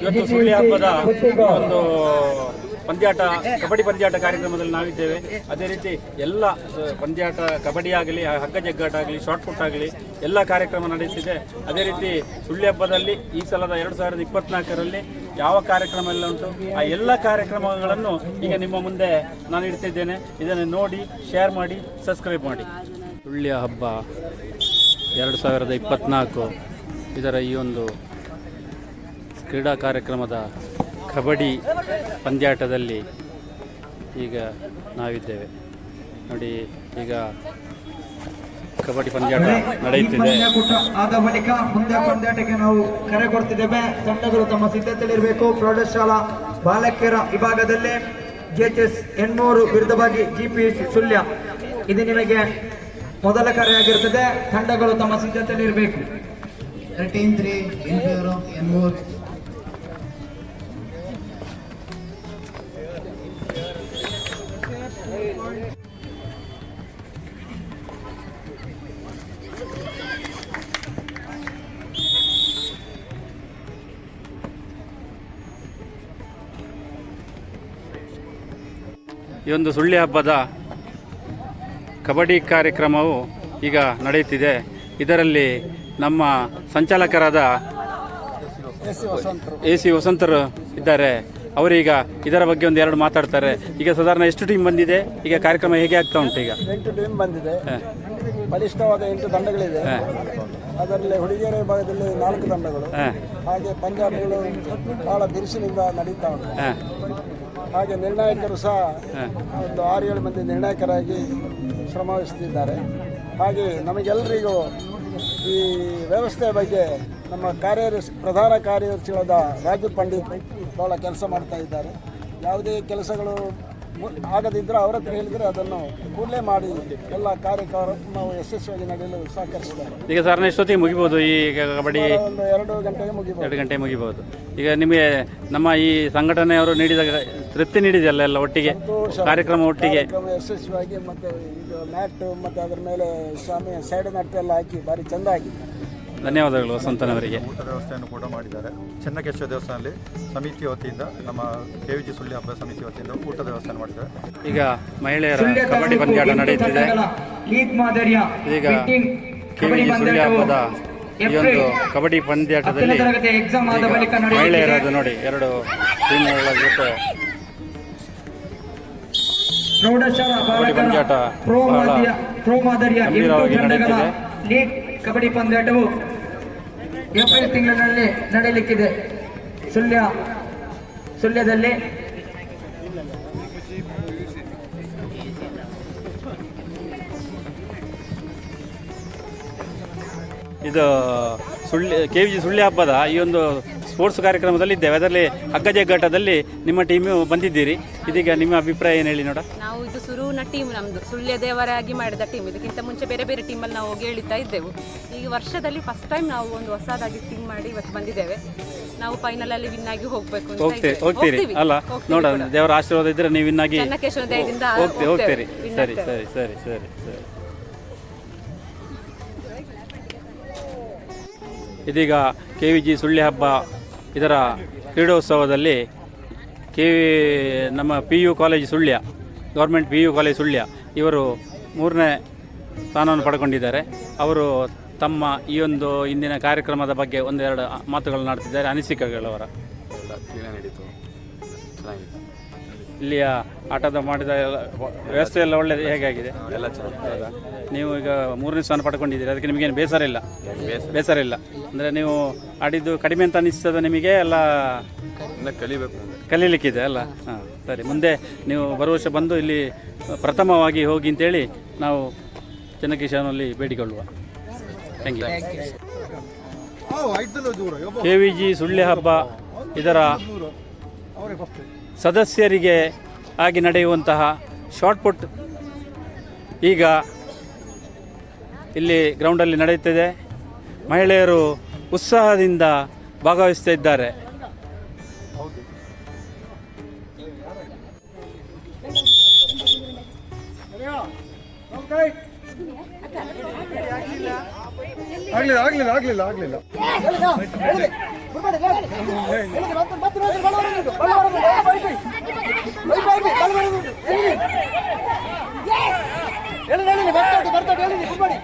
ಇವತ್ತು ಸುಳ್ಳಿ ಹಬ್ಬದ ಒಂದು ಪಂದ್ಯಾಟ ಕಬಡ್ಡಿ ಪಂದ್ಯಾಟ ಕಾರ್ಯಕ್ರಮದಲ್ಲಿ ನಾವಿದ್ದೇವೆ. ಅದೇ ರೀತಿ ಎಲ್ಲ ಪಂದ್ಯಾಟ ಕಬಡ್ಡಿ ಆಗಲಿ ಹಗ್ಗ ಜಗ್ಗಾಟ ಆಗಲಿ ಶಾರ್ಟ್ ಪುಟ್ ಆಗಲಿ ಎಲ್ಲ ಕಾರ್ಯಕ್ರಮ ನಡೆಯುತ್ತಿದೆ. ಅದೇ ರೀತಿ ಸುಳ್ಳಿ ಹಬ್ಬದಲ್ಲಿ ಈ ಸಲದ ಎರಡು ಸಾವಿರದ ಇಪ್ಪತ್ನಾಲ್ಕರಲ್ಲಿ ಯಾವ ಕಾರ್ಯಕ್ರಮ ಎಲ್ಲ ಉಂಟು? ಆ ಎಲ್ಲ ಕಾರ್ಯಕ್ರಮಗಳನ್ನು ಈಗ ನಿಮ್ಮ ಮುಂದೆ ನಾನು ಇಡ್ತಿದ್ದೇನೆ. ಇದನ್ನು ನೋಡಿ ಶೇರ್ ಮಾಡಿ ಸಬ್ಸ್ಕ್ರೈಬ್ ಮಾಡಿ. ಸುಳ್ಳಿಯ ಹಬ್ಬ ಎರಡು ಸಾವಿರದ ಇಪ್ಪತ್ನಾಲ್ಕು ಇದರ ಈ ಒಂದು ಕ್ರೀಡಾ ಕಾರ್ಯಕ್ರಮದ ಕಬಡ್ಡಿ ಪಂದ್ಯಾಟದಲ್ಲಿ ಈಗ ನಾವಿದ್ದೇವೆ. ನೋಡಿ ಈಗ ಕಬಡ್ಡಿ ಪಂದ್ಯಾಟ ನಡೆಯುತ್ತಿದೆ. ಆದ ಬಳಿಕ ಮುಂದೆ ಪಂದ್ಯಾಟಕ್ಕೆ ನಾವು ಕರೆ ಕೊಡ್ತಿದ್ದೇವೆ. ತಂಡಗಳು ತಮ್ಮ ಸಿದ್ಧತೆಯಲ್ಲಿರಬೇಕು ಪ್ರೌಢಶಾಲಾ ಬಾಲಕಿಯರ ವಿಭಾಗದಲ್ಲಿ ಜೆಎಚ್ಎಸ್ ಎಣ್ಣೂರು ವಿರುದ್ಧವಾಗಿ ಜಿಪಿಎಸ್ ಸುಳ್ಯ. ಇದು ನಿಮಗೆ ಮೊದಲ ಕರೆಯಾಗಿರುತ್ತದೆ ತಂಡಗಳು ತಮ್ಮ ಸಿದ್ಧತೆಯಲ್ಲಿರಬೇಕು ಥರ್ಟೀನ್ ತ್ರೀ ಎಂಟೂರು ಈ ಒಂದು ಸುಳ್ಳಿ ಹಬ್ಬದ ಕಬಡ್ಡಿ ಕಾರ್ಯಕ್ರಮವು ಈಗ ನಡೆಯುತ್ತಿದೆ. ಇದರಲ್ಲಿ ನಮ್ಮ ಸಂಚಾಲಕರಾದ ಎ ಸಿ ವಸಂತರು ಇದ್ದಾರೆ. ಅವರೀಗ ಇದರ ಬಗ್ಗೆ ಒಂದು ಎರಡು ಮಾತಾಡ್ತಾರೆ. ಈಗ ಸಾಧಾರಣ ಎಷ್ಟು ಟೀಮ್ ಬಂದಿದೆ? ಈಗ ಕಾರ್ಯಕ್ರಮ ಹೇಗೆ ಆಗ್ತಾ ಉಂಟು ಈಗ? ಎಂಟು ಟೀಮ್ ಬಂದಿದೆ. ಬಲಿಷ್ಠವಾದ ಎಂಟು ತಂಡಗಳಿದೆ. ಅದರಲ್ಲಿ ಹುಡುಗಿಯರ ವಿಭಾಗದಲ್ಲಿ ನಾಲ್ಕು ತಂಡಗಳು. ಹಾಗೆ ಪಂಜಾಬಿಗಳು ಬಹಳ ಬಿರುಸಿನಿಂದ ನಡೀತಾ ಉಂಟು. ಹಾಗೆ ನಿರ್ಣಾಯಕರು ಸಹ. ಒಂದು ಆರು ಏಳು ಮಂದಿ ನಿರ್ಣಾಯಕರಾಗಿ ಶ್ರಮವಹಿಸುತ್ತಿದ್ದಾರೆ ಹಾಗೆ ನಮಗೆಲ್ಲರಿಗೂ ಈ ವ್ಯವಸ್ಥೆಯ ಬಗ್ಗೆ ನಮ್ಮ ಕಾರ್ಯದರ್ಶಿ ಪ್ರಧಾನ ಕಾರ್ಯದರ್ಶಿಗಳಾದ ರಾಜು ಪಂಡಿತ್ ಬಹಳ ಕೆಲಸ ಮಾಡ್ತಾ ಇದ್ದಾರೆ ಯಾವುದೇ ಕೆಲಸಗಳು ಆಗದಿದ್ದರೆ ಅವರ ಹತ್ರ ಹೇಳಿದರೆ ಅದನ್ನು ಕೂಡಲೇ ಮಾಡಿ ಎಲ್ಲ ಕಾರ್ಯಕ್ರಮವು ಯಶಸ್ವಿಯಾಗಿ ನಡೆಯಲು ಸಹಕರಿಸಿದ್ದಾರೆ. ಈಗ ಸರ್ ಎಷ್ಟೊತ್ತಿಗೆ ಮುಗಿಬೋದು ಈ ಕಬಡ್ಡಿ ಒಂದು ಎರಡು ಗಂಟೆಗೆ ಮುಗಿಬಹುದು ಎರಡು ಗಂಟೆ ಮುಗಿಬಹುದು ಈಗ ನಿಮಗೆ ನಮ್ಮ ಈ ಸಂಘಟನೆಯವರು ನೀಡಿದ ತೃಪ್ತಿ ನೀಡಿದೆಯಲ್ಲ ಎಲ್ಲ ಒಟ್ಟಿಗೆ? ಕಾರ್ಯಕ್ರಮ ಒಟ್ಟಿಗೆ? ಕಾರ್ಯಕ್ರಮ ಯಶಸ್ವಿಯಾಗಿ ಮತ್ತು ಇದು ಮ್ಯಾಟ್ ಮತ್ತು ಅದರ ಮೇಲೆ ಸ್ವಾಮಿ ಸೈಡ್ ನಟ್ ಎಲ್ಲ ಹಾಕಿ ಭಾರಿ ಚೆಂದ ಆಗಿದೆ ಧನ್ಯವಾದಗಳು ವಸಂತನವರಿಗೆ. ಊಟದ ವ್ಯವಸ್ಥೆಯನ್ನು ಕೂಡ ಮಾಡಿದ್ದಾರೆ. ಚೆನ್ನಕೇಶ್ವರ ದೇವಸ್ಥಾನದಲ್ಲಿ ಸಮಿತಿ ವತಿಯಿಂದ ನಮ್ಮ ಕೆ ವಿ ಜಿ ಸುಳ್ಳಿ ಹಬ್ಬ ಸಮಿತಿ ವತಿಯಿಂದ ಊಟದ ವ್ಯವಸ್ಥೆಯನ್ನು ಮಾಡಿದ್ದಾರೆ. ಈಗ ಮಹಿಳೆಯರ ಕಬಡ್ಡಿ ಪಂದ್ಯಾಟ ನಡೆಯುತ್ತಿದೆ. ಈಗ K V kabaddi G Sullia ಹಬ್ಬದ ಈ ಒಂದು ಕಬಡ್ಡಿ ಪಂದ್ಯಾಟದಲ್ಲಿ ಹತ್ತನೇ ತರಗತಿ ಎಕ್ಸಾಮ್ ಆದ ಬಳಿಕ ನಡೆಯುತ್ತಿದೆ. ಮಹಿಳೆಯರದು ನೋಡಿ ಎರಡು ಟೀಮ್ಗಳ ಜೊತೆ. ಕಬಡ್ಡಿ ಪಂದ್ಯಾಟ ಪ್ರೋ ಬಹಳ ಮಾದರಿಯ ಪ್ರೋ ಮಾದರಿಯ ಗಂಭೀರವಾಗಿ ನಡೆಯುತ್ತಿದೆ. ಕಬಡ್ಡಿ ಪಂದ್ಯಾಟವು ಏಪ್ರಿಲ್ ತಿಂಗಳಿನಲ್ಲಿ ನಡೆಯಲಿಕ್ಕಿದೆ ಸುಳ್ಯ, ಸುಳ್ಯದಲ್ಲಿ. ಇದು Sullia K V G Sullia ಹಬ್ಬದ ಈ ಒಂದು ಸ್ಪೋರ್ಟ್ಸ್ ಕಾರ್ಯಕ್ರಮದಲ್ಲಿ ಇದ್ದೇವೆ ಅದರಲ್ಲಿ ಜಗ್ಗಾಟದಲ್ಲಿ ನಿಮ್ಮ ಟೀಮು ಬಂದಿದ್ದೀರಿ. ಇದೀಗ ನಿಮ್ಮ ಅಭಿಪ್ರಾಯ ಏನು ಹೇಳಿ ನೋಡ. ನಾವು ಇದು ಸುರುವಿನ ಟೀಮ್ ನಮ್ದು. ಸುಳ್ಯ ದೇವರಾಗಿ ಮಾಡಿದ ಟೀಮ್ ಇದಕ್ಕಿಂತ ಮುಂಚೆ ಬೇರೆ ಬೇರೆ ಟೀಮಲ್ಲಿ ನಾವು ಹೋಗಿ ಎಳಿತಾ ಇದ್ದೆವು. ಈಗ ವರ್ಷದಲ್ಲಿ ಫಸ್ಟ್ ಟೈಮ್ ನಾವು ಒಂದು ಹೊಸದಾಗಿ ಟೀಮ್ ಮಾಡಿ ಇವತ್ತು ಬಂದಿದ್ದೇವೆ. ನಾವು ಫೈನಲ್ ಅಲ್ಲಿ ವಿನ್ ಆಗಿ ಹೋಗ್ಬೇಕು ಅಂತ ಹೋಗ್ತೀರಿ ಇದ್ದೇವೆ. ಹೋಗ್ತೀರಿ. ಹೋಗ್ತೀವಿ, ಅಲ್ಲ ಹೋಗ್ತೀವಿ ನೋಡ ಕೂಡ. ದೇವರ ಆಶೀರ್ವಾದ ಇದ್ರೆ ನೀವು ಇನ್ನಾಗಿ ಚೆನ್ನಕೇಶವ ದಯದಿಂದ ಹೋಗ್ತೀವಿ. ಹೋಗ್ತೀರಿ. Win ಸರಿ ಆಗ್ತೇವೆ. ಸರಿ ಸರಿ ಸರಿ ಸರಿ. ಇದೀಗ ಕೆ ವಿ ಜಿ ಸುಳ್ಳಿ ಹಬ್ಬ ಇದರ ಕ್ರೀಡೋತ್ಸವದಲ್ಲಿ ಕೆ ನಮ್ಮ P U college Sullia government P U college Sullia, ಇವರು ಮೂರನೇ ಸ್ಥಾನವನ್ನು ಪಡ್ಕೊಂಡಿದ್ದಾರೆ. ಅವರು ತಮ್ಮ ಈ ಒಂದು ಇಂದಿನ ಕಾರ್ಯಕ್ರಮದ ಬಗ್ಗೆ ಒಂದೆರಡು ಮಾತುಗಳನ್ನು ಆಡ್ತಿದ್ದಾರೆ ಅನಿಸಿಕೆಗಳವರ ಇಲ್ಲಿಯ ಆಟದ ಮಾಡಿದ ವ್ಯವಸ್ಥೆ ಎಲ್ಲ ಒಳ್ಳೆಯದು ಹೇಗಾಗಿದೆ? ಎಲ್ಲ ಹೌದಾ ನೀವು ಈಗ ಮೂರನೇ ಸ್ಥಾನ ಪಡ್ಕೊಂಡಿದ್ದೀರಿ, ಅದಕ್ಕೆ ನಿಮಗೇನು ಬೇಸರ ಇಲ್ಲ? ಬೇಸರ ಇಲ್ಲ. ಅಂದರೆ ನೀವು ಆಡಿದ್ದು ಕಡಿಮೆ ಅಂತ ಅನಿಸ್ತದ ನಿಮಗೆ ಎಲ್ಲ ಕಲಿಬೇಕು. ಕಲೀಲಿಕ್ಕಿದೆ ಅಲ್ಲ? ಹಾಂ ಸರಿ. ಮುಂದೆ ನೀವು ಬರುವ ವರ್ಷ ಬಂದು ಇಲ್ಲಿ ಪ್ರಥಮವಾಗಿ ಹೋಗಿ ಅಂತೇಳಿ ನಾವು ಚನ್ನಕೇಶವನಲ್ಲಿ ಬೇಡಿಕೊಳ್ಳುವ. Thank you K V G Sulli ಹಬ್ಬ ಇದರ ಸದಸ್ಯರಿಗೆ ಆಗಿ ನಡೆಯುವಂತಹ ಶಾರ್ಟ್ ಪುಟ್ ಈಗ ಇಲ್ಲಿ ಗ್ರೌಂಡಲ್ಲಿ ನಡೆಯುತ್ತಿದೆ. ಮಹಿಳೆಯರು ಉತ್ಸಾಹದಿಂದ ಭಾಗವಹಿಸ್ತಾ ಇದ್ದಾರೆ. ಆಗ್ಲಿಲ್ಲ ಆಗ್ಲಿಲ್ಲ ಆಗ್ಲಿಲ್ಲ ಆಗ್ಲಿಲ್ಲ ನೋಡಿ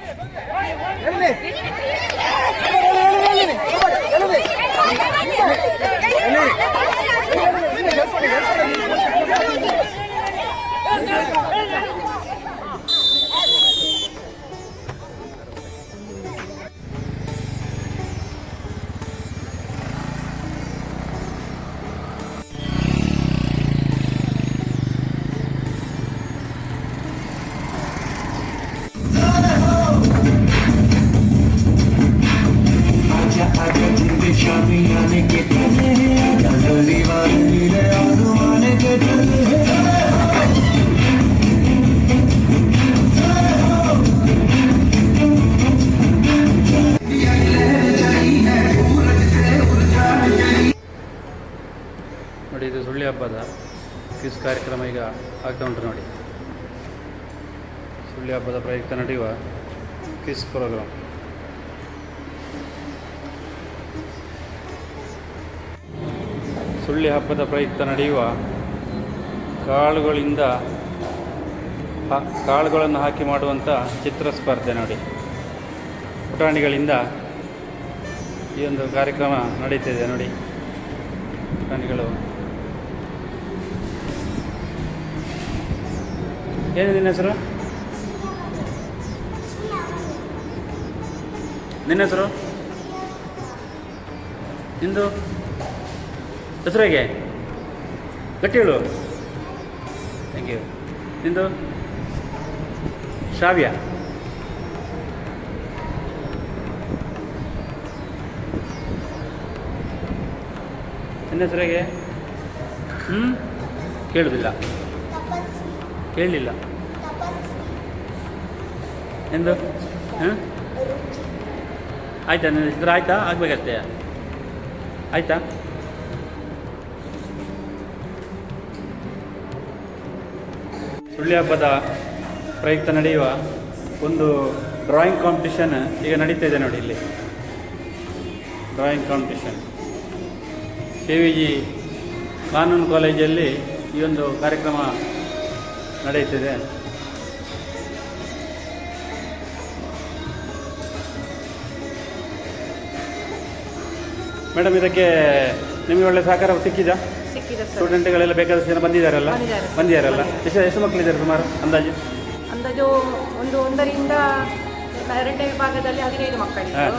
ಆಗ್ತಾ ಉಂಟು ನೋಡಿ. ಸುಳ್ಳಿ ಹಬ್ಬದ ಪ್ರಯುಕ್ತ ನಡೆಯುವ ಕ್ವಿಸ್ ಪ್ರೋಗ್ರಾಮ್ ಸುಳ್ಳಿ ಹಬ್ಬದ ಪ್ರಯುಕ್ತ ನಡೆಯುವ ಕಾಳುಗಳಿಂದ ಕಾಳುಗಳನ್ನು ಹಾಕಿ ಮಾಡುವಂಥ ಚಿತ್ರ ಸ್ಪರ್ಧೆ ನೋಡಿ. ಪುಟಾಣಿಗಳಿಂದ ಈ ಒಂದು ಕಾರ್ಯಕ್ರಮ ನಡೀತಿದೆ ನೋಡಿ. ಪುಟಾಣಿಗಳು ಏನು ನಿನ್ನ ಹೆಸರು? ನಿನ್ನ ಹೆಸರು? ನಿಂದು? ಹೆಸರು ಹೇಗೆ? ಗಟ್ಟಿ ಥ್ಯಾಂಕ್ ಯು ನಿಂದು? ಶ್ರಾವ್ಯ. ನಿನ್ನ ಹೆಸರು ಹೇಗೆ? ಹ್ಞೂ ಕೇಳುವುದಿಲ್ಲ ಕೇಳಲಿಲ್ಲ. ಎಂದು? ಹಾಂ? ಆಯ್ತಾ, ನನ್ನ ಹೆಸರು ಆಯ್ತಾ? ಆಗಬೇಕಷ್ಟೇ. ಆಯ್ತಾ? ಸುಳ್ಳಿ ಹಬ್ಬದ ಪ್ರಯುಕ್ತ ನಡೆಯುವ ಒಂದು ಡ್ರಾಯಿಂಗ್ ಕಾಂಪಿಟಿಷನ್ ಈಗ ನಡೀತಾ ಇದೆ ನೋಡಿ ಇಲ್ಲಿ. Drawing competition K V G ಕಾನೂನು ಕಾಲೇಜಲ್ಲಿ ಈ ಒಂದು ಕಾರ್ಯಕ್ರಮ ನಡೆಯುತ್ತಿದೆ. ಮೇಡಮ್ ಇದಕ್ಕೆ ನಿಮಗೆ ಒಳ್ಳೆ ಸಹಕಾರ ಸಿಕ್ಕಿದಾ? ಸಿಕ್ಕಿದೆ ಸರ್. ಸ್ಟೂಡೆಂಟ್ಗಳೆಲ್ಲ ಬೇಕಾದಷ್ಟು ಜನ ಬಂದಿದ್ದಾರಲ್ಲ? ಬಂದಿದ್ದಾರೆ ಸರ್. ಬಂದಿದ್ದಾರಲ್ಲ? ಎಷ್ಟು ಎಷ್ಟು ಮಕ್ಕಳಿದ್ದಾರೆ ಸುಮಾರು ಅಂದಾಜು? ಅಂದಾಜು ಒಂದು ಒಂದರಿಂದ ಎರಡನೇ ವಿಭಾಗದಲ್ಲಿ ಹದಿನೈದು ಮಕ್ಕಳಿದ್ದು.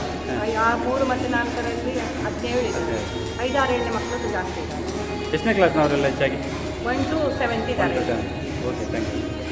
ಆ ಮೂರು ಮತ್ತು ನಾಲ್ಕರಲ್ಲಿ ಹದಿನೇಳು ಇದೆ ಐದಾರು ಏಳನೇ ಮಕ್ಕಳು ಜಾಸ್ತಿ ಇದ್ದಾರೆ. ಎಷ್ಟನೇ ಕ್ಲಾಸ್ನವರೆಲ್ಲ ಹೆಚ್ಚಾಗಿ? ಒನ್ ಟು ಸೆವೆಂತ್ ಇದ್ದಾರೆ. Okay thank you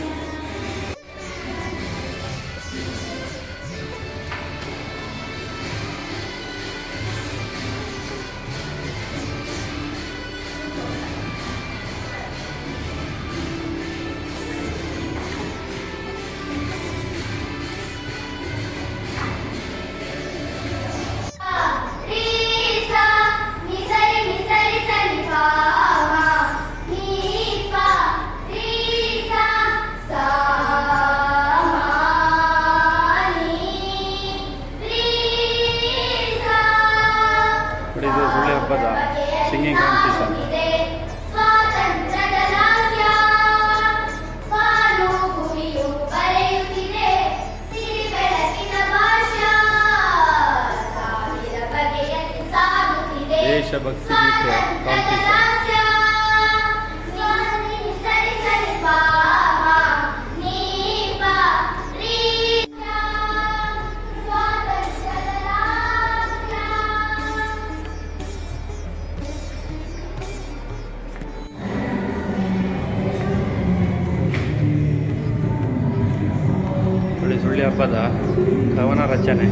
Rachana.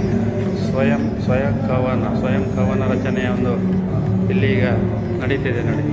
ಸ್ವಯಂ ಸ್ವಯಂ ಕವನ ಸ್ವಯಂ ಕವನ ರಚನೆಯ ಒಂದು ಇಲ್ಲಿ ಈಗ ನಡೀತಿದೆ ನೋಡಿ.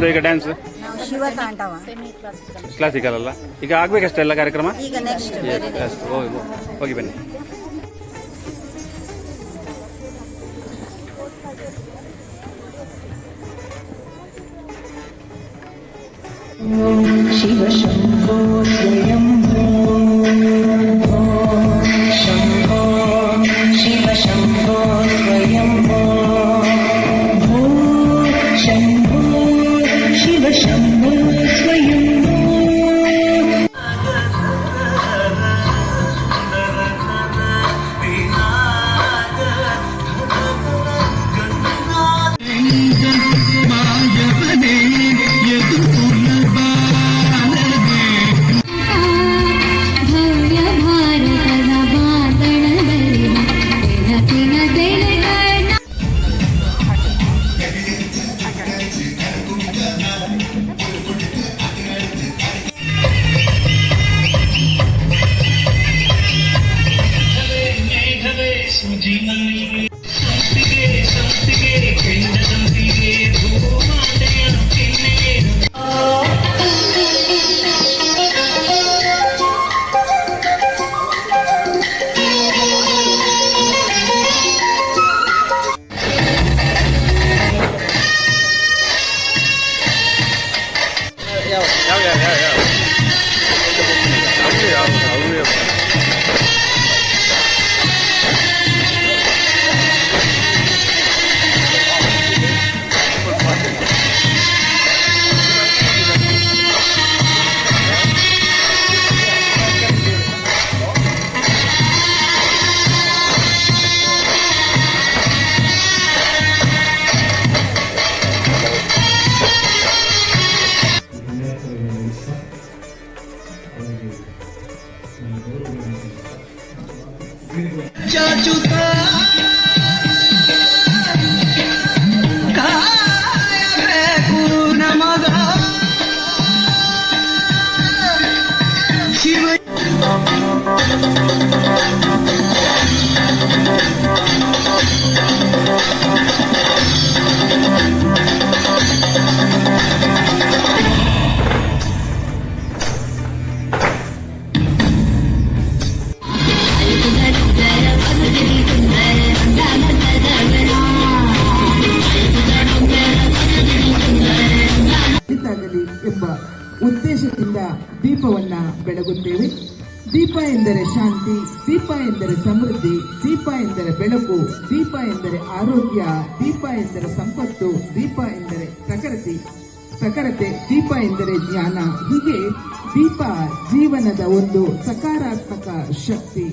ನಿಮ್ದು ಈಗ ಡ್ಯಾನ್ಸ್ ಶಿವ ತಾಂಡವ ಕ್ಲಾಸಿಕಲ್ ಅಲ್ಲ. ಈಗ ಆಗ್ಬೇಕಷ್ಟೇ ಎಲ್ಲ ಕಾರ್ಯಕ್ರಮ? ಈಗ ನೆಕ್ಸ್ಟ್ ಬೇರೆ Yes, ಹೋಗಿ ಹೋಗಿ. ಬನ್ನಿ. ಎಂದರೆ ಸಮೃದ್ಧಿ, ದೀಪ ಎಂದರೆ ಬೆಳಕು, ದೀಪ ಎಂದರೆ ಆರೋಗ್ಯ, ದೀಪ ಎಂದರೆ ಸಂಪತ್ತು, ದೀಪ ಎಂದರೆ ಪ್ರಕೃತಿ ಪ್ರಕೃತಿ, ದೀಪ ಎಂದರೆ ಜ್ಞಾನ. ಹೀಗೆ ದೀಪ ಜೀವನದ ಒಂದು ಸಕಾರಾತ್ಮಕ ಶಕ್ತಿ.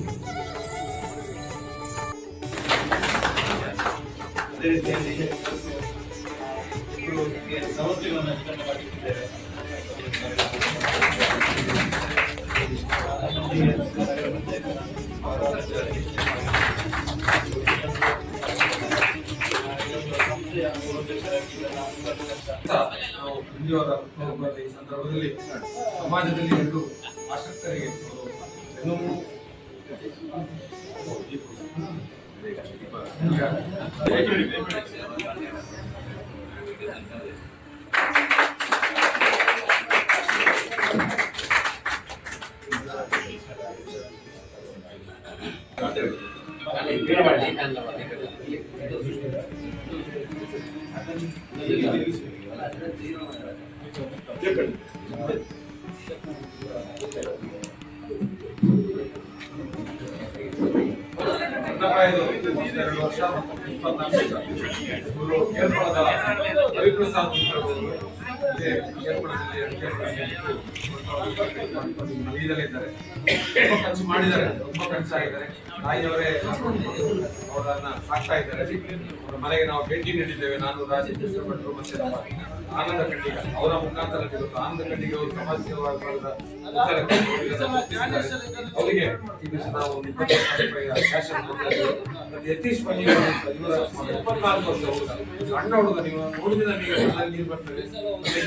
ನಾವು ಸಂದರ್ಭದಲ್ಲಿ ಸಮಾಜದಲ್ಲಿ ಎರಡು ಆಸಕ್ತರಿಗೆ ತುಂಬ ಮಾಡಿದ್ದಾರೆ ತಾಯಿಯವರೇ ಅವರನ್ನ ಸಾಕ್ತಾ ಇದ್ದಾರೆ ಅವರ ಮನೆಗೆ ನಾವು ಭೇಟಿ ನೀಡಿದ್ದೇವೆ ನಾನು ರಾಜೇಂದ್ರ ಭಟ್ರು ಮತ್ತೆ ನಮ್ಮ ಆನಂದ ಖಂಡಿಗ ಅವರ ಮುಖಾಂತರ ಆನಂದ ಖಂಡಿಗ ಅವರು ಮುಖ್ಯಸ್ಥರಾಗಿದ್ದಾರೆ. ಅವರಿಗೆ ಯತೀಶ್ ಮನಿ ಅವರು ಇಪ್ಪತ್ನಾಲ್ಕು ವರ್ಷ ಸಣ್ಣ ಹುಡುಗ, ನೀವು ನೋಡಿದ್ರೆ ನೀರು ಬರ್ತದೆ.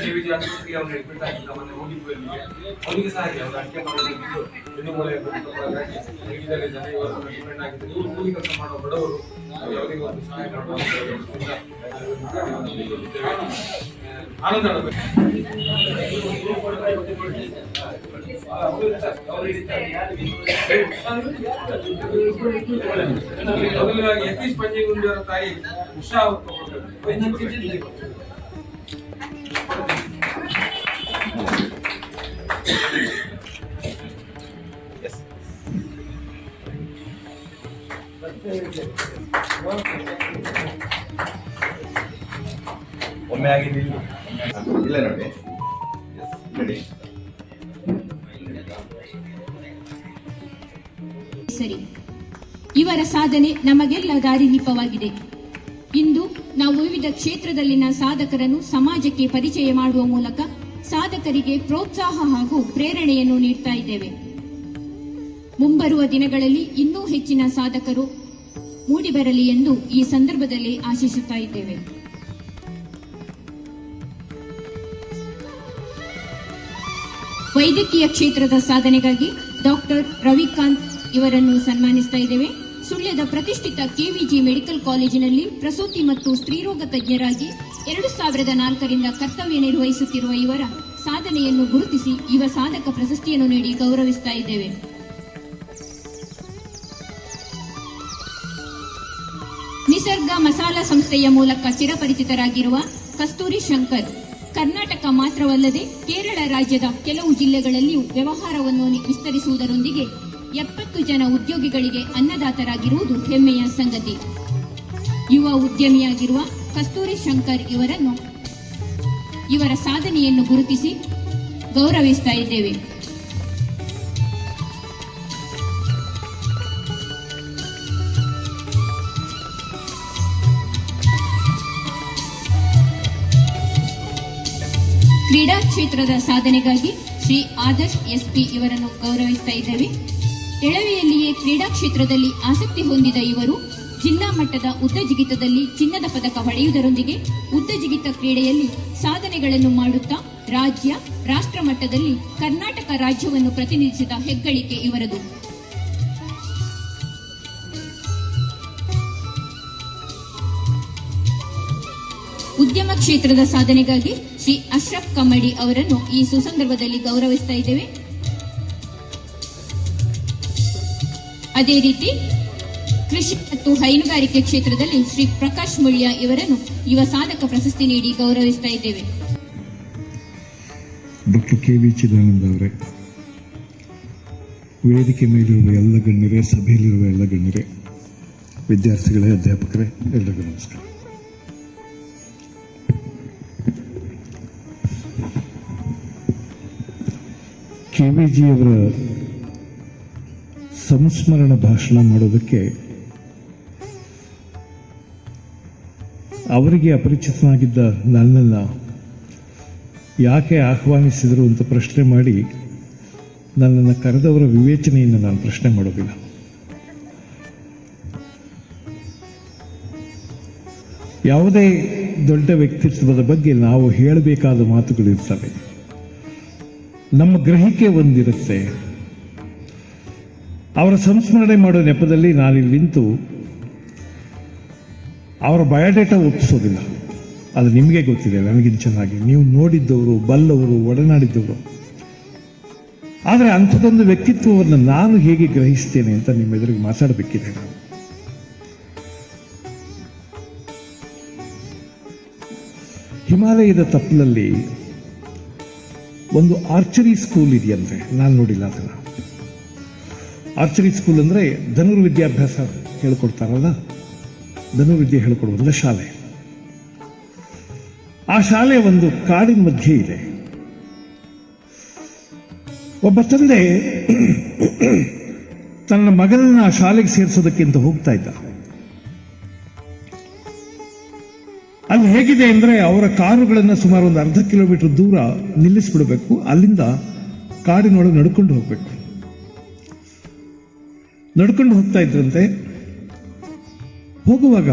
ಕೆವಿಜಿ ಆಸ್ಪತ್ರೆಗೆ ಅವ್ರನ್ನ ಅಡ್ಮಿಟ್ ಆಗಿ ನಮ್ಮನ್ನ ಹೋಗಿದ್ವಿ ಅಲ್ಲಿಗೆ ಅವರಿಗೆ ಸಹ ಹಾಗೆ, ಅವ್ರ ಅಡಿಕೆ ಮಾಡೋದು ಮಳೆ ಹೇಗಿದ್ದಾರೆ ಜನ ಇವರು ಡಿಪೆಂಡ್ ಆಗಿದೆ ಇವರು ಕೂಲಿ ಕೆಲಸ ಮಾಡುವ ಬಡವರು ಅವರಿಗೆ ಒಂದು ಸಹಾಯ ಮಾಡುವ ಆನಂದ ಮೊದಲನೇದಾಗಿ ಯತೀಶ್ ಪಂಜಿಗುಂಡಿ ಅವರ ತಾಯಿ ಉಷಾ. ಒಮ್ಮೆ ಆಗಿದ್ದಿಲ್ಲ ಇಲ್ಲ ನೋಡಿ. ನೋಡಿ ಸರಿ. ಇವರ ಸಾಧನೆ ನಮಗೆಲ್ಲ ದಾರಿದೀಪವಾಗಿದೆ ಇಂದು ನಾವು ವಿವಿಧ ಕ್ಷೇತ್ರದಲ್ಲಿನ ಸಾಧಕರನ್ನು ಸಮಾಜಕ್ಕೆ ಪರಿಚಯ ಮಾಡುವ ಮೂಲಕ ಸಾಧಕರಿಗೆ ಪ್ರೋತ್ಸಾಹ ಹಾಗೂ ಪ್ರೇರಣೆಯನ್ನು ನೀಡ್ತಾ ಇದ್ದೇವೆ. ಮುಂಬರುವ ದಿನಗಳಲ್ಲಿ ಇನ್ನೂ ಹೆಚ್ಚಿನ ಸಾಧಕರು ಮೂಡಿಬರಲಿ ಎಂದು ಈ ಸಂದರ್ಭದಲ್ಲಿ ಆಶಿಸುತ್ತಾ ಇದ್ದೇವೆ. ವೈದ್ಯಕೀಯ ಕ್ಷೇತ್ರದ ಸಾಧನೆಗಾಗಿ ಡಾಕ್ಟರ್ ರವಿಕಾಂತ್ ಇವರನ್ನು ಸನ್ಮಾನಿಸ್ತಾ ಇದ್ದೇವೆ. ಸುಳ್ಯದ ಪ್ರತಿಷ್ಠಿತ ಕೆವಿಜಿ ಮೆಡಿಕಲ್ ಕಾಲೇಜಿನಲ್ಲಿ ಪ್ರಸೂತಿ ಮತ್ತು ಸ್ತ್ರೀರೋಗ ತಜ್ಞರಾಗಿ ಎರಡು ಸಾವಿರದ ನಾಲ್ಕರಿಂದ ಕರ್ತವ್ಯ ನಿರ್ವಹಿಸುತ್ತಿರುವ ಇವರ ಸಾಧನೆಯನ್ನು ಗುರುತಿಸಿ ಯುವ ಸಾಧಕ ಪ್ರಶಸ್ತಿಯನ್ನು ನೀಡಿ ಗೌರವಿಸ್ತಾ ಇದ್ದೇವೆ. ನಿಸರ್ಗ ಮಸಾಲ ಸಂಸ್ಥೆಯ ಮೂಲಕ ಚಿರಪರಿಚಿತರಾಗಿರುವ ಕಸ್ತೂರಿ ಶಂಕರ್ ಕರ್ನಾಟಕ ಮಾತ್ರವಲ್ಲದೆ ಕೇರಳ ರಾಜ್ಯದ ಕೆಲವು ಜಿಲ್ಲೆಗಳಲ್ಲಿಯೂ ವ್ಯವಹಾರವನ್ನು ವಿಸ್ತರಿಸುವುದರೊಂದಿಗೆ ಎಪ್ಪತ್ತು ಜನ ಉದ್ಯೋಗಿಗಳಿಗೆ ಅನ್ನದಾತರಾಗಿರುವುದು ಹೆಮ್ಮೆಯ ಸಂಗತಿ. ಯುವ ಉದ್ಯಮಿಯಾಗಿರುವ ಕಸ್ತೂರಿ ಶಂಕರ್ ಇವರನ್ನು ಇವರ ಸಾಧನೆಯನ್ನು ಗುರುತಿಸಿ ಗೌರವಿಸ್ತಾ ಇದ್ದೇವೆ. ಕ್ಷೇತ್ರದ ಸಾಧನೆಗಾಗಿ ಶ್ರೀ ಆದರ್ಶ್ ಎಸ್ಪಿ ಇವರನ್ನು ಗೌರವಿಸ್ತಾ ಇದ್ದೇವೆ. ಎಳವೆಯಲ್ಲಿಯೇ ಕ್ರೀಡಾ ಕ್ಷೇತ್ರದಲ್ಲಿ ಆಸಕ್ತಿ ಹೊಂದಿದ ಇವರು ಜಿಲ್ಲಾ ಮಟ್ಟದ ಉದ್ದ ಜಿಗಿತದಲ್ಲಿ ಚಿನ್ನದ ಪದಕ ಪಡೆಯುವುದರೊಂದಿಗೆ ಉದ್ದ ಜಿಗಿತ ಕ್ರೀಡೆಯಲ್ಲಿ ಸಾಧನೆಗಳನ್ನು ಮಾಡುತ್ತಾ ರಾಜ್ಯ, ರಾಷ್ಟ್ರ ಮಟ್ಟದಲ್ಲಿ ಕರ್ನಾಟಕ ರಾಜ್ಯವನ್ನು ಪ್ರತಿನಿಧಿಸಿದ ಹೆಗ್ಗಳಿಕೆ ಇವರದು. ಉದ್ಯಮ ಕ್ಷೇತ್ರದ ಸಾಧನೆಗಾಗಿ ಶ್ರೀ ಅಶ್ರಫ್ ಕಮ್ಮಡಿ ಅವರನ್ನು ಈ ಸುಸಂದರ್ಭದಲ್ಲಿ ಗೌರವಿಸ್ತಾ ಇದ್ದೇವೆ. ಅದೇ ರೀತಿ ಕೃಷಿ ಮತ್ತು ಹೈನುಗಾರಿಕೆ ಕ್ಷೇತ್ರದಲ್ಲಿ ಶ್ರೀ ಪ್ರಕಾಶ್ ಮುಳ್ಯ ಇವರನ್ನು ಯುವ ಸಾಧಕ ಪ್ರಶಸ್ತಿ ನೀಡಿ ಗೌರವಿಸ್ತಾ ಇದ್ದೇವೆ. ಡಾಕ್ಟರ್ ಕೆ ವಿ ಚಿದಾನಂದ ಅವರೇ, ವೇದಿಕೆ ಮೇಲಿರುವ ಎಲ್ಲ ಗಣ್ಯರೇ, ಸಭೆಯಲ್ಲಿರುವ ಎಲ್ಲ ಗಣ್ಯರೇ, ವಿದ್ಯಾರ್ಥಿಗಳೇ, ಅಧ್ಯಾಪಕರೇ ಎಲ್ಲರಿಗೂ ನಮಸ್ಕಾರ. ಕೆ ವಿ ಜಿಯವರ ಸಂಸ್ಮರಣ ಭಾಷಣ ಮಾಡೋದಕ್ಕೆ ಅವರಿಗೆ ಅಪರಿಚಿತನಾಗಿದ್ದ ನನ್ನನ್ನು ಯಾಕೆ ಆಹ್ವಾನಿಸಿದರು ಅಂತ ಪ್ರಶ್ನೆ ಮಾಡಿ ನನ್ನನ್ನು ಕರೆದವರ ವಿವೇಚನೆಯನ್ನು ನಾನು ಪ್ರಶ್ನೆ ಮಾಡೋದಿಲ್ಲ. ಯಾವುದೇ ದೊಡ್ಡ ವ್ಯಕ್ತಿತ್ವದ ಬಗ್ಗೆ ನಾವು ಹೇಳಬೇಕಾದ ಮಾತುಗಳಿರ್ತವೆ ನಮ್ಮ ಗ್ರಹಿಕೆ ಒಂದಿರುತ್ತೆ. ಅವರ ಸಂಸ್ಮರಣೆ ಮಾಡೋ ನೆಪದಲ್ಲಿ ನಾನಿಲ್ಲಿ ನಿಂತು ಅವರ ಬಯೋಡೇಟಾ ಒಪ್ಪಿಸೋದಿಲ್ಲ. ಅದು ನಿಮಗೆ ಗೊತ್ತಿದೆ ನನಗಿಂತ ಚೆನ್ನಾಗಿ. ನೀವು ನೋಡಿದ್ದವರು, ಬಲ್ಲವರು, ಒಡನಾಡಿದ್ದವರು. ಆದರೆ ಅಂಥದ್ದೊಂದು ವ್ಯಕ್ತಿತ್ವವನ್ನು ನಾನು ಹೇಗೆ ಗ್ರಹಿಸ್ತೇನೆ ಅಂತ ನಿಮ್ಮ ಎದುರಿಗೆ ಮಾತಾಡಬೇಕಿದೆ ಹಿಮಾಲಯದ ತಪ್ಪಲಲ್ಲಿ ಒಂದು ಆರ್ಚರಿ ಸ್ಕೂಲ್ ಇದೆಯಂತೆ. ನಾನು ನೋಡಿಲ್ಲ ಅದನ್ನು. ಆರ್ಚರಿ ಸ್ಕೂಲ್ ಅಂದರೆ ಧನುರ್ವಿದ್ಯಾಭ್ಯಾಸ ಹೇಳ್ಕೊಡ್ತಾರಲ್ಲ? ಧನುರ್ವಿದ್ಯೆ ಹೇಳ್ಕೊಡುವಂಥ ಶಾಲೆ. ಆ ಶಾಲೆ ಒಂದು ಕಾಡಿನ ಮಧ್ಯೆ ಇದೆ. ಒಬ್ಬ ತಂದೆ ತನ್ನ ಮಗನನ್ನ ಆ ಶಾಲೆಗೆ ಸೇರಿಸೋದಕ್ಕಿಂತ ಹೋಗ್ತಾ ಇದ್ದ. ಅಲ್ಲಿ ಹೇಗಿದೆ ಅಂದರೆ ಅವರ ಕಾರುಗಳನ್ನು ಸುಮಾರು ಒಂದು ಅರ್ಧ ಕಿಲೋಮೀಟರ್ ದೂರ ನಿಲ್ಲಿಸ್ಬಿಡಬೇಕು. ಅಲ್ಲಿಂದ ಕಾಡಿನೊಳಗೆ ನಡ್ಕೊಂಡು ಹೋಗಬೇಕು. ನಡ್ಕೊಂಡು ಹೋಗ್ತಾ ಇದ್ರಂತೆ. ಹೋಗುವಾಗ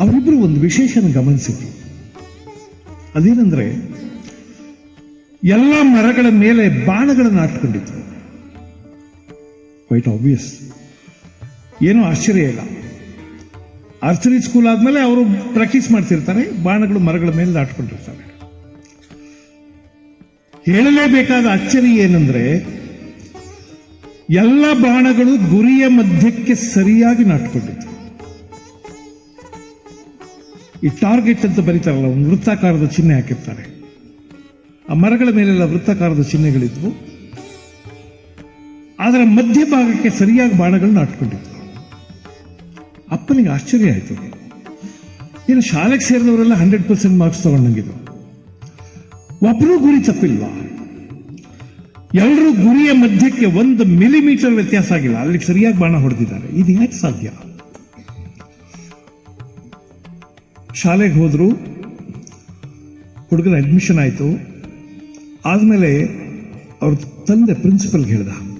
ಅವರಿಬ್ಬರು ಒಂದು ವಿಶೇಷನ ಗಮನಿಸಿದ್ರು. ಅದೇನಂದ್ರೆ ಎಲ್ಲ ಮರಗಳ ಮೇಲೆ ಬಾಣಗಳನ್ನು ಆಟ್ಕೊಂಡಿದ್ರು ಕ್ವೈಟ್ ಆಬ್ವಿಯಸ್ ಏನೂ ಆಶ್ಚರ್ಯ ಇಲ್ಲ. ಆರ್ಚರಿ ಸ್ಕೂಲ್ ಆದಮೇಲೆ ಅವರು ಪ್ರಾಕ್ಟೀಸ್ ಮಾಡ್ತಿರ್ತಾರೆ. ಬಾಣಗಳು ಮರಗಳ ಮೇಲೆ ನಾಟ್ಕೊಂಡಿರ್ತಾರೆ ಹೇಳಲೇಬೇಕಾದ ಅಚ್ಚರಿ ಏನಂದ್ರೆ, ಎಲ್ಲ ಬಾಣಗಳು ಗುರಿಯ ಮಧ್ಯಕ್ಕೆ ಸರಿಯಾಗಿ ನಾಟ್ಕೊಂಡಿತ್ತು. ಈ ಟಾರ್ಗೆಟ್ ಅಂತ ಬರೀತಾರಲ್ಲ, ಒಂದು ವೃತ್ತಾಕಾರದ ಚಿಹ್ನೆ ಹಾಕಿರ್ತಾರೆ. ಆ ಮರಗಳ ಮೇಲೆಲ್ಲ ವೃತ್ತಾಕಾರದ ಚಿಹ್ನೆಗಳಿದ್ವು. ಅದರ ಮಧ್ಯಭಾಗಕ್ಕೆ ಸರಿಯಾಗಿ ಬಾಣಗಳು ನಾಟ್ಕೊಂಡಿತ್ತು. ಅಪ್ಪನಿಗೆ ಆಶ್ಚರ್ಯ ಆಯಿತು. ಏನು ಶಾಲೆಗೆ ಸೇರಿದವರೆಲ್ಲ ಹಂಡ್ರೆಡ್ ಪರ್ಸೆಂಟ್ ಮಾರ್ಕ್ಸ್ ತಗೊಂಡಂಗಿದ್ರು ಒಬ್ಬರೂ ಗುರಿ ತಪ್ಪಿಲ್ವಾ? ಎಲ್ಲರೂ ಗುರಿಯ ಮಧ್ಯಕ್ಕೆ ಒಂದು ಮಿಲಿಮೀಟರ್ ವ್ಯತ್ಯಾಸ ಆಗಿಲ್ಲ. ಅಲ್ಲಿಗೆ ಸರಿಯಾಗಿ ಬಾಣ ಹೊಡೆದಿದ್ದಾರೆ. ಇದು ಯಾಕೆ ಸಾಧ್ಯ? ಶಾಲೆಗೆ ಹೋದ್ರು, ಹುಡುಗನ ಅಡ್ಮಿಷನ್ ಆಯಿತು. ಆದಮೇಲೆ ಅವ್ರ ತಂದೆ ಪ್ರಿನ್ಸಿಪಲ್ಗೆ ಹೇಳ್ದ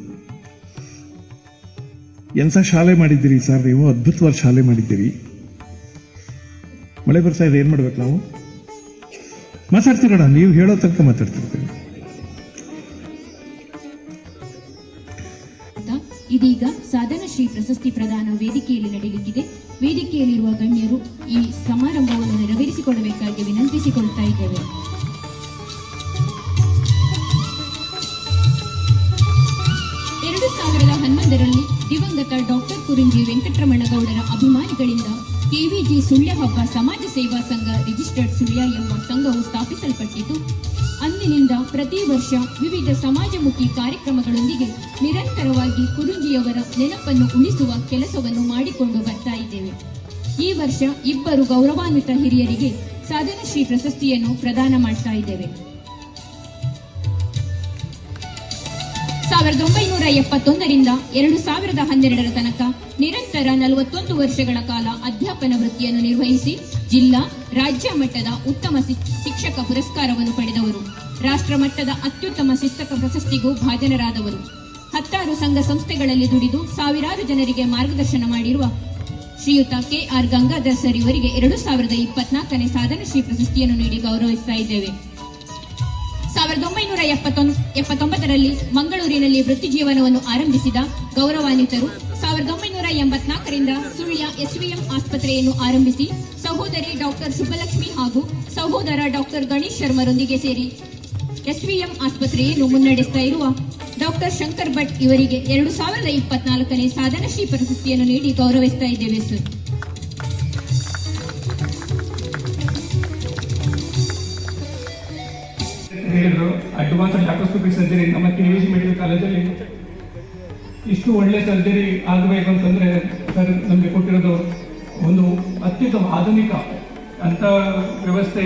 ಎಂಥ ಶಾಲೆ ಮಾಡಿದ್ದೀರಿ ಸರ್ ನೀವು? ಅದ್ಭುತವಾದ ಶಾಲೆ ಮಾಡಿದ್ದೀರಿ. ಮಳೆ ಬರ್ತಾ ಇದೆ, ಏನು ಮಾಡ್ಬೇಕು ನಾವು? ಮಾತಾಡ್ತಿರೋಣ, ನೀವು ಹೇಳೋ ತನಕ ಮಾತಾಡ್ತಿರ್ತೀವಿ ಇದೀಗ ಸಾಧನ ಶ್ರೀ ಪ್ರಶಸ್ತಿ ಪ್ರದಾನ ವೇದಿಕೆಯಲ್ಲಿ ನಡೆಯಲಿಕ್ಕಿದೆ ವೇದಿಕೆಯಲ್ಲಿರುವ ಗಣ್ಯರು ಈ ಸಮಾರಂಭವನ್ನು ನೆರವೇರಿಸಿಕೊಳ್ಳಬೇಕಾಗಿ ವಿನಂತಿಸಿಕೊಳ್ತಾ ಇದ್ದೇವೆ. ದಿವಂಗತ ಡಾಕ್ಟರ್ ಕುರುಂಜಿ ವೆಂಕಟರಮಣಗೌಡರ ಅಭಿಮಾನಿಗಳಿಂದ ಕೆವಿಜಿ ಸುಳ್ಯ ಹಬ್ಬ ಸಮಾಜ ಸೇವಾ ಸಂಘ ರಿಜಿಸ್ಟರ್ಡ್ ಸುಳ್ಯ ಎಂಬ ಸಂಘವು ಸ್ಥಾಪಿಸಲ್ಪಟ್ಟಿತು. ಅಂದಿನಿಂದ ಪ್ರತಿ ವರ್ಷ ವಿವಿಧ ಸಮಾಜಮುಖಿ ಕಾರ್ಯಕ್ರಮಗಳೊಂದಿಗೆ ನಿರಂತರವಾಗಿ ಕುರುಂಜಿಯವರ ನೆನಪನ್ನು ಉಳಿಸುವ ಕೆಲಸವನ್ನು ಮಾಡಿಕೊಂಡು ಬರ್ತಾ ಇದ್ದೇವೆ. ಈ ವರ್ಷ ಇಬ್ಬರು ಗೌರವಾನ್ವಿತ ಹಿರಿಯರಿಗೆ ಸಾಧನಶ್ರೀ ಪ್ರಶಸ್ತಿಯನ್ನು ಪ್ರದಾನ ಮಾಡ್ತಾ ಇದ್ದೇವೆ. ಸಾವಿರದ ಒಂಬೈನೂರ ಎಪ್ಪತ್ತೊಂದರಿಂದ ಎರಡು ಸಾವಿರದ ಹನ್ನೆರಡರ ತನಕ ನಿರಂತರ ನಲವತ್ತೊಂದು ವರ್ಷಗಳ ಕಾಲ ಅಧ್ಯಾಪನ ವೃತ್ತಿಯನ್ನು ನಿರ್ವಹಿಸಿ ಜಿಲ್ಲಾ, ರಾಜ್ಯ ಮಟ್ಟದ ಉತ್ತಮ ಶಿಕ್ಷಕ ಪುರಸ್ಕಾರವನ್ನು ಪಡೆದವರು. ರಾಷ್ಟ್ರ ಮಟ್ಟದ ಅತ್ಯುತ್ತಮ ಶಿಕ್ಷಕ ಪ್ರಶಸ್ತಿಗೂ ಭಾಜನರಾದವರು. ಹತ್ತಾರು ಸಂಘ ಸಂಸ್ಥೆಗಳಲ್ಲಿ ದುಡಿದು ಸಾವಿರಾರು ಜನರಿಗೆ ಮಾರ್ಗದರ್ಶನ ಮಾಡಿರುವ ಶ್ರೀಯುತ ಕೆ ಆರ್ ಗಂಗಾಧರ್ ಸರ್ ಇವರಿಗೆ ಎರಡು ಸಾವಿರದ ಇಪ್ಪತ್ನಾಲ್ಕನೇ ಸಾಧನಶ್ರೀ ಪ್ರಶಸ್ತಿಯನ್ನು ನೀಡಿ ಗೌರವಿಸ್ತಾ ಇದ್ದೇವೆ. ಸಾವಿರದ ಒಂಬೈನೂರ ಎಪ್ಪತ್ತೊಂದು, ಎಪ್ಪತ್ತೊಂಬತ್ತರಲ್ಲಿ ಮಂಗಳೂರಿನಲ್ಲಿ ವೃತ್ತಿ ಜೀವನವನ್ನು ಆರಂಭಿಸಿದ ಗೌರವಾನ್ವಿತರು. ಸಾವಿರದ ಒಂಬೈನೂರ ಎಂಬತ್ನಾಲ್ಕರಿಂದ ಸುಳ್ಯ ಎಸ್ವಿಎಂ ಆಸ್ಪತ್ರೆಯನ್ನು ಆರಂಭಿಸಿ ಸಹೋದರಿ ಡಾಕ್ಟರ್ ಸುಬ್ಬಲಕ್ಷ್ಮಿ ಹಾಗೂ ಸಹೋದರ ಡಾಕ್ಟರ್ ಗಣೇಶ್ ಶರ್ಮರೊಂದಿಗೆ ಸೇರಿ ಎಸ್ವಿಎಂ ಆಸ್ಪತ್ರೆಯನ್ನು ಮುನ್ನಡೆಸ್ತಾ ಇರುವ ಡಾಕ್ಟರ್ ಶಂಕರ್ ಭಟ್ ಇವರಿಗೆ ಎರಡು ಸಾವಿರದ ಇಪ್ಪತ್ನಾಲ್ಕನೇ ಸಾಧನಶ್ರೀ ಪ್ರಶಸ್ತಿಯನ್ನು ನೀಡಿ ಗೌರವಿಸ್ತಾ ಇದ್ದೇವೆ, ಸರ್. ಹೇಳಿದ್ರು, ಅಡ್ವಾನ್ಸ್ ಲ್ಯಾಪ್ರೋಸ್ಕೋಪಿಕ್ ಸರ್ಜರಿ, ನಮ್ಮ ಕೆ ವಿ ಜಿ ಮೆಡಿಕಲ್ ಕಾಲೇಜಲ್ಲಿ ಇಷ್ಟು ಒಳ್ಳೆ ಸರ್ಜರಿ ಆಗಬೇಕು ಅಂತಂದ್ರೆ ಸರ್ ನಮಗೆ ಕೊಟ್ಟಿರೋದು ಒಂದು ಅತ್ಯುತ್ತಮ ಆಧುನಿಕ ಅಂತ ವ್ಯವಸ್ಥೆ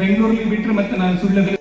ಬೆಂಗಳೂರಲ್ಲಿ ಬಿಟ್ಟರೆ ಮತ್ತೆ ನಾನು ಸುಳ್ಯದಲ್ಲಿ